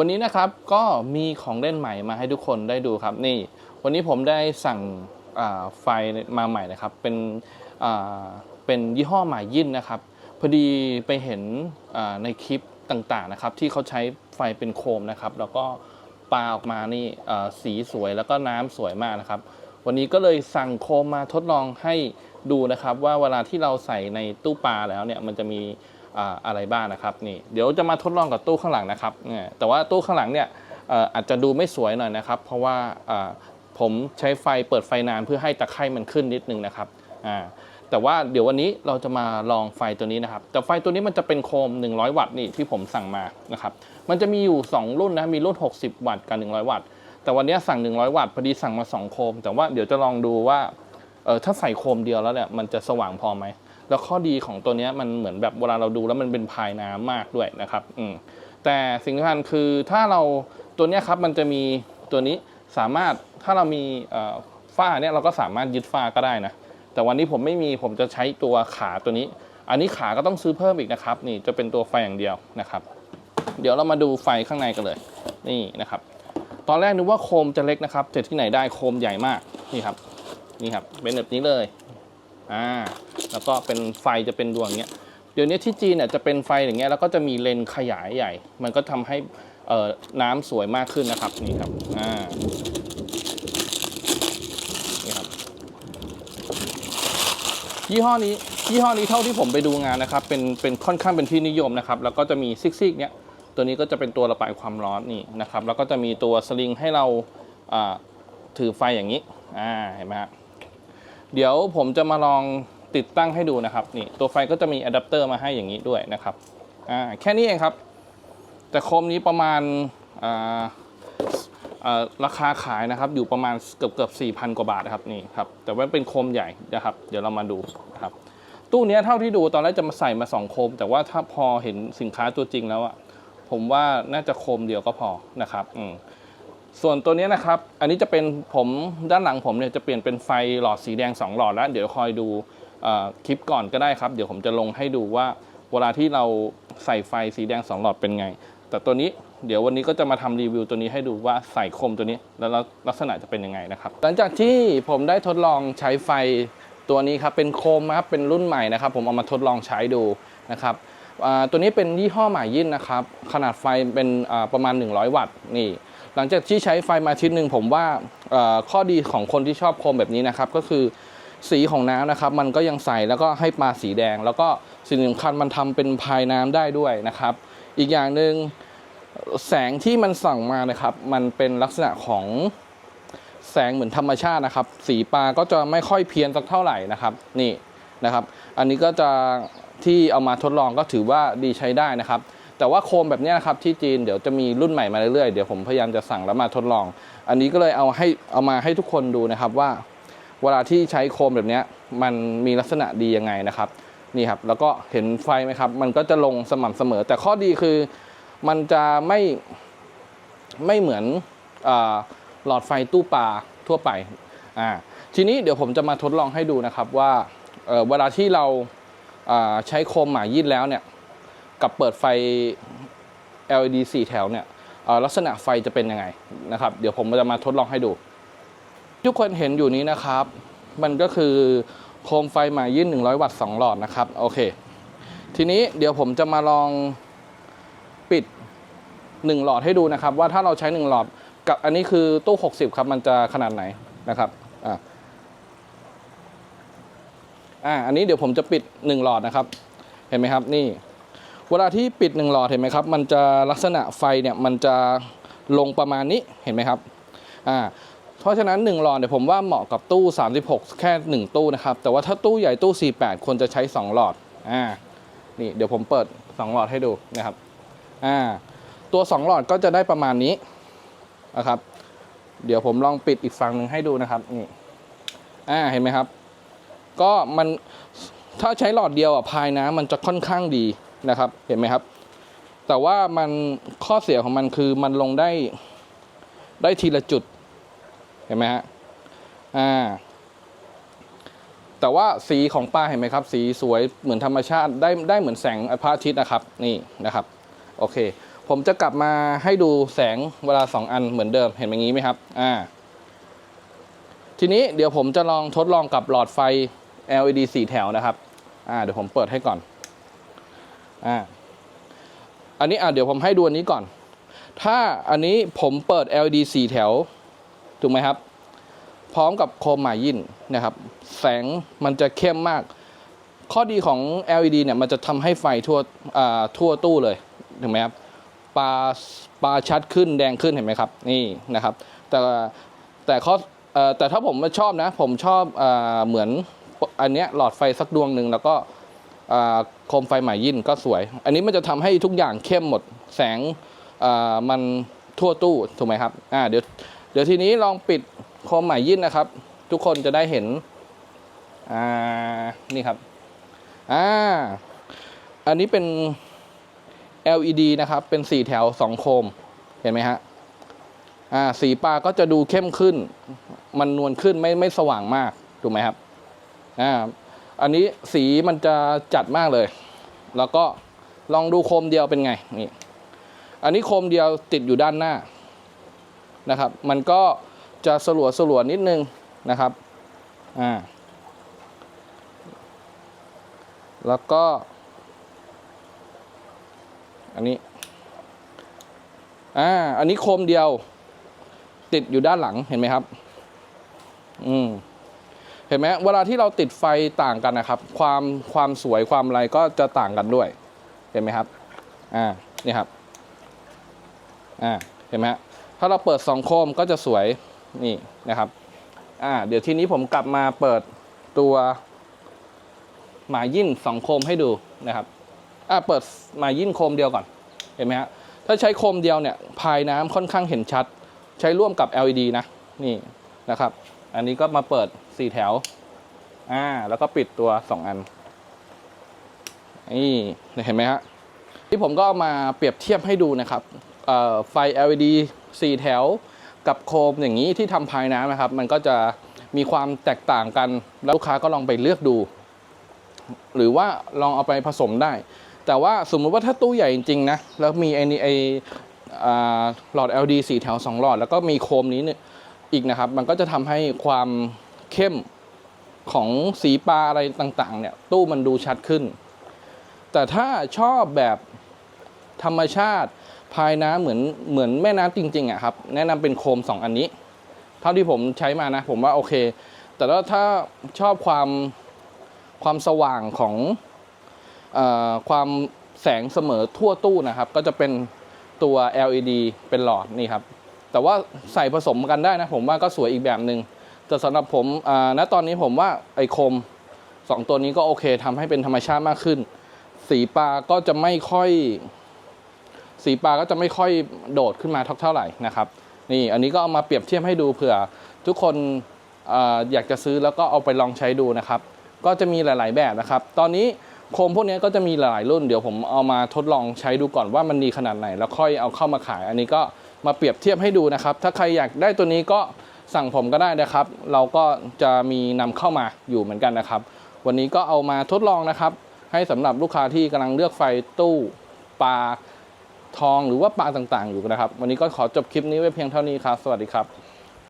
วันนี้นะครับก็มีของเล่นใหม่มาให้ทุกคนได้ดูครับนี่ วันนี้ผมได้สั่งไฟมาใหม่นะครับ เป็นเป็นยี่ห้อหมายยินนะครับ พอดีไปเห็นในคลิปต่างๆนะครับ ที่เขาใช้ไฟเป็นโคมนะครับ แล้วก็ปลาออกมานี่สีสวยแล้วก็น้ำสวยมากนะครับ วันนี้ก็เลยสั่งโคมมาทดลองให้ดูนะครับ ว่าเวลาที่เราใส่ในตู้ปลาแล้วเนี่ยมันจะมี อะไรบ้างนะครับนี่เดี๋ยวจะมาทดลองกับตู้ข้างหลังนะครับแต่ว่าตู้ข้างหลังเนี่ยอาจจะดูไม่สวยหน่อยนะครับ เพราะว่าผมใช้ไฟเปิดไฟนานเพื่อให้ตะไคร่มันขึ้นนิดนึงนะครับแต่ว่าเดี๋ยววันนี้เราจะมาลองไฟตัวนี้นะครับ แต่ไฟตัวนี้มันจะเป็นโคม 100 วัตต์นี่ที่ผมสั่งมานะครับ มันจะมีอยู่ 2 รุ่นนะ มีรุ่น 60 วัตต์กับ 100 วัตต์ แต่วันนี้สั่ง 100 วัตต์พอดีสั่งมา 2 โคม แต่ว่าเดี๋ยวจะลองดูว่าเออถ้าใส่โคมเดียวแล้วเนี่ยมันจะสว่างพอไหม แล้วข้อดีของตัวนี้มันเหมือนแบบเวลาเราดูแล้วมันเป็นพายน้ำมากด้วยนะครับอืมแต่สิ่งสำคัญคือถ้าเราตัวนี้ครับมันจะมีตัวนี้สามารถถ้าเรามีฝ้าเนี่ยเราก็สามารถยึดฝ้าก็ได้นะแต่วันนี้ผมไม่มีผมจะใช้ตัวขาตัวนี้ อันนี้ขาก็ต้องซื้อเพิ่มอีกนะครับ นี่จะเป็นตัวไฟอย่างเดียวนะครับ เดี๋ยวเรามาดูไฟข้างในกันเลย นี่นะครับ ตอนแรกนึกว่าโคมจะเล็กนะครับแต่ที่ไหนได้โคมใหญ่มากนี่ครับนี่ครับเป็นแบบนี้เลย อ่าแล้วก็เป็นไฟจะเป็นดวงเงี้ยเดี๋ยวนี้ที่จีนเนี่ยจะเป็นไฟอย่างเงี้ยแล้วก็จะมีเลนขยายใหญ่ มันก็ทำให้เอ่อน้ำสวยมากขึ้นนะครับนี่ครับอ่านี่ครับยี่ห้อนี้ยี่ห้อนี้เท่าที่ผมไปดูงานนะครับเป็นเป็นค่อนข้างเป็นที่นิยมนะครับแล้วก็จะมีซิกๆเนี้ยตัวนี้ก็จะเป็นตัวระบายความร้อนนี่นะครับแล้วก็จะมีตัวสลิงให้เราอ่าถือไฟอย่างนี้อ่าเห็นไหมฮะ เดี๋ยวผมจะมาลองติดตั้งให้ดูนะครับนี่ตัวไฟก็จะมีอะแดปเตอร์มาให้อย่างนี้ด้วยนะครับอ่าแค่นี้เองครับ แต่โคมนี้ประมาณอ่าราคาขายนะครับอยู่ประมาณเกือบเกือบสี่พันกว่าบาทนะครับนี่ครับแต่ว่าเป็นโคมใหญ่นะครับ เดี๋ยวเรามาดูนะครับตู้นี้เท่าที่ดูตอนแรกจะมาใส่มาสองโคม แต่ว่าถ้าพอเห็นสินค้าตัวจริงแล้วอะผมว่าน่าจะโคมเดียวก็พอนะครับอืม ส่วนตัวนี้นะครับ อันนี้จะเป็นผมด้านหลังผมเนี่ยจะเปลี่ยนเป็นไฟหลอดสีแดง 2 หลอดแล้ว เดี๋ยวคอยดูคลิปก่อนก็ได้ครับ เดี๋ยวผมจะลงให้ดูว่า เวลาที่เราใส่ไฟสีแดง 2 หลอดเป็นไง แต่ตัวนี้เดี๋ยววันนี้ก็จะมาทำรีวิวตัวนี้ให้ดูว่าใส่โคมตัวนี้แล้วลักษณะจะเป็นยังไงนะครับ หลังจากที่ผมได้ทดลองใช้ไฟตัวนี้ครับเป็นโคมครับเป็นรุ่นใหม่นะครับ ผมเอามาทดลองใช้ดูนะครับ ตัวนี้เป็นยี่ห้อหมายยินนะครับ ขนาดไฟเป็นประมาณ 100 วัตต์นี่ หลังจากที่ใช้ไฟมาอาทิตย์หนึ่งผมว่าข้อดีของคนที่ชอบโคมแบบนี้นะครับก็คือสีของน้ำนะครับ มันก็ยังใสแล้วก็ให้ปลาสีแดง แล้วก็สิ่งสำคัญมันทำเป็นพายน้ำได้ด้วยนะครับ อีกอย่างหนึ่งแสงที่มันส่องมานะครับ มันเป็นลักษณะของแสงเหมือนธรรมชาตินะครับ สีปลาก็จะไม่ค่อยเพี้ยนสักเท่าไหร่นะครับ นี่นะครับ อันนี้ก็จะ ที่เอามาทดลองก็ถือว่าดีใช้ได้นะครับ แต่ว่าโคมแบบนี้นะครับที่จีนเดี๋ยวจะมีรุ่นใหม่มาเรื่อยๆเดี๋ยวผมพยายามจะสั่งแล้วมาทดลอง อันนี้ก็เลยเอาให้เอามาให้ทุกคนดูนะครับว่า เวลาที่ใช้โคมแบบนี้มันมีลักษณะดียังไงนะครับนี่ครับแล้วก็เห็นไฟไหมครับ มันก็จะลงสม่ำเสมอ แต่ข้อดีคือมันจะไม่ไม่เหมือนอหลอดไฟตู้ปลาทั่วไปอ่าทีนี้เดี๋ยวผมจะมาทดลองให้ดูนะครับว่าเเวลาที่เรา ใช้โคมหมายยีดแล้วเนี่ยกับเปิดไฟ LED 4 แถวเนี่ยลักษณะไฟจะเป็นยังไงนะครับ เดี๋ยวผมจะมาทดลองให้ดู ทุกคนเห็นอยู่นี้นะครับ มันก็คือโคมไฟหมายยีด100 วัตต์2หลอดนะครับโอเค ทีนี้เดี๋ยวผมจะมาลองปิด 1 หลอดให้ดูนะครับ ว่าถ้าเราใช้ 1 หลอดกับอันนี้คือตู้ 60 ครับ มันจะขนาดไหนนะครับอ่า อ่าอันนี้เดี๋ยวผมจะปิด 1 หลอดนะครับ เห็นไหมครับนี่ เวลาที่ปิด 1 หลอดเห็นไหมครับ มันจะลักษณะไฟเนี่ยมันจะลงประมาณนี้เห็นไหมครับอ่าเพราะฉะนั้น 1 หลอดเนี่ยวผมว่าเหมาะกับตู้ 36 แค่ 1 ตู้นะครับ แต่ว่าถ้าตู้ใหญ่ตู้ 48 ควรจะใช้ 2 หลอดอ่านี่เดี๋ยวผมเปิด 2 หลอดให้ดูนะครับอ่าตัว 2 หลอดก็จะได้ประมาณนี้นะครับ เดี๋ยวผมลองปิดอีกฝั่งหนึ่งให้ดูนะครับนี่อ่าเห็นไหมครับ ก็มันถ้าใช้หลอดเดียวอะพายน้ำมันจะค่อนข้างดีนะครับ เห็นไหมครับ แต่ว่ามันข้อเสียของมันคือมันลงได้ได้ทีละจุด เห็นไหมฮะอ่าแต่ว่าสีของปลาเห็นไหมครับ สีสวยเหมือนธรรมชาติได้ได้เหมือนแสงพระอาทิตย์นะครับ นี่นะครับ โอเค ผมจะกลับมาให้ดูแสงเวลา 2 อันเหมือนเดิมเห็นอย่างนี้ไหมครับ อ่า ทีนี้เดี๋ยวผมจะลองทดลองกับหลอดไฟ LED 4 แถวนะครับ อ่า เดี๋ยวผมเปิดให้ก่อน อ่า อันนี้อ่าเดี๋ยวผมให้ดูอันนี้ก่อน ถ้าอันนี้ผมเปิด LED 4 แถว ถูกไหมครับ พร้อมกับโคมหมายยินนะครับ แสงมันจะเข้มมาก ข้อดีของ LED เนี่ยมันจะทำให้ไฟทั่ว อ่า ทั่วตู้เลย ถูกไหมครับปลาปลาชัดขึ้นแดงขึ้นเห็นไหมครับ นี่นะครับ แต่แต่ข้อแต่ถ้าผมชอบนะ ผมชอบอเหมือน อันเนี้ยหลอดไฟสักดวงหนึ่งแล้วก็โคมไฟหมายยินก็สวย อันนี้มันจะทำให้ทุกอย่างเข้มหมดแสงมันทั่วตู้ถูกไหมครับอ่าเดี๋ยวเดี๋ยวทีนี้ลองปิดโคมหมายยินนะครับ ทุกคนจะได้เห็นอ่านี่ครับอ่าอันนี้เป็น LED นะครับ เป็นสีแถวสองโคม เห็นไหมฮะ อ่า สีปลาก็จะดูเข้มขึ้น มันนวลขึ้นไม่ไม่สว่างมาก ถูกไหมครับ อ่าอันนี้สีมันจะจัดมากเลย แล้วก็ลองดูโคมเดียวเป็นไงนี่อันนี้โคมเดียวติดอยู่ด้านหน้านะครับ มันก็จะสลัวสลัวนิดนึงนะครับอ่าแล้วก็ อันนี้อ่าอันนี้โคมเดียว ติดอยู่ด้านหลังเห็นไหมครับ อืม เห็นไหมเวลาที่เราติดไฟต่างกันนะครับ ความความสวยความอะไรก็จะต่างกันด้วย เห็นไหมครับอ่านี่ครับอ่าเห็นไหมฮะถ้าเราเปิดสองโคมก็จะสวยนี่นะครับอ่าเดี๋ยวทีนี้ผมกลับมาเปิดตัวหมายิ่นสองโคมให้ดูนะครับอะเปิดหมายิ่นโคมเดียวก่อนเห็นไหมฮะถ้าใช้โคมเดียวเนี่ยพายน้ำค่อนข้างเห็นชัด ใช้ร่วมกับ LED นะนี่นะครับ อันนี้ก็มาเปิด สี่แถว อ่า แล้วก็ปิดตัวสองอัน นี่เห็นไหมฮะที่ผมก็มาเปรียบเทียบให้ดูนะครับไฟ LED 4 แถวกับโคมอย่างนี้ที่ทำพายน้ำนะครับ มันก็จะมีความแตกต่างกัน แล้วลูกค้าก็ลองไปเลือกดู หรือว่าลองเอาไปผสมได้ แต่ว่าสมมติว่าถ้าตู้ใหญ่จริงๆนะ แล้วมีไอ้นี่ไออ่าหลอด LED 4 แถว 2 หลอด แล้วก็มีโคมนี้เนี่ยอีกนะครับ มันก็จะทำให้ความ เข้มของสีปลาอะไรต่างๆ เนี่ย ตู้มันดูชัดขึ้น แต่ถ้าชอบแบบธรรมชาติพายน้ำเหมือนเหมือนแม่น้ำจริงๆอะครับ แนะนำเป็นโคม 2 อันนี้ เท่าที่ผมใช้มานะ ผมว่าโอเค แต่ว่าถ้าชอบความความสว่างของอความแสงเสมอทั่วตู้นะครับ ก็จะเป็นตัว LED เป็นหลอดนี่ครับ แต่ว่าใส่ผสมกันได้นะ ผมว่าก็สวยอีกแบบหนึง่ง แต่สำหรับผมณตอนนี้ผมว่าไอคมสองตัวนี้ก็โอเคทำให้เป็นธรรมชาติมากขึ้น สีปลาก็จะไม่ค่อย สีปลาก็จะไม่ค่อยโดดขึ้นมาเท่าไหร่นะครับ นี่อันนี้ก็เอามาเปรียบเทียบให้ดูเผื่อ ทุกคนอออยากจะซื้อแล้วก็เอาไปลองใช้ดูนะครับ ก็จะมีหลาย ๆ แบบนะครับ ตอนนี้โคมพวกนี้ก็จะมีหลายรุ่นเดี๋ยวผมเอามาทดลองใช้ดูก่อนว่ามันดีขนาดไหน แล้วค่อยเอาเข้ามาขาย อันนี้ก็มาเปรียบเทียบให้ดูนะครับ ถ้าใครอยากได้ตัวนี้ก็ สั่งผมก็ได้นะครับ เราก็จะมีนำเข้ามาอยู่เหมือนกันนะครับ วันนี้ก็เอามาทดลองนะครับ ให้สำหรับลูกค้าที่กำลังเลือกไฟตู้ปลาทองหรือว่าปลาต่างๆ อยู่นะครับ วันนี้ก็ขอจบคลิปนี้ไว้เพียงเท่านี้ครับ สวัสดีครับ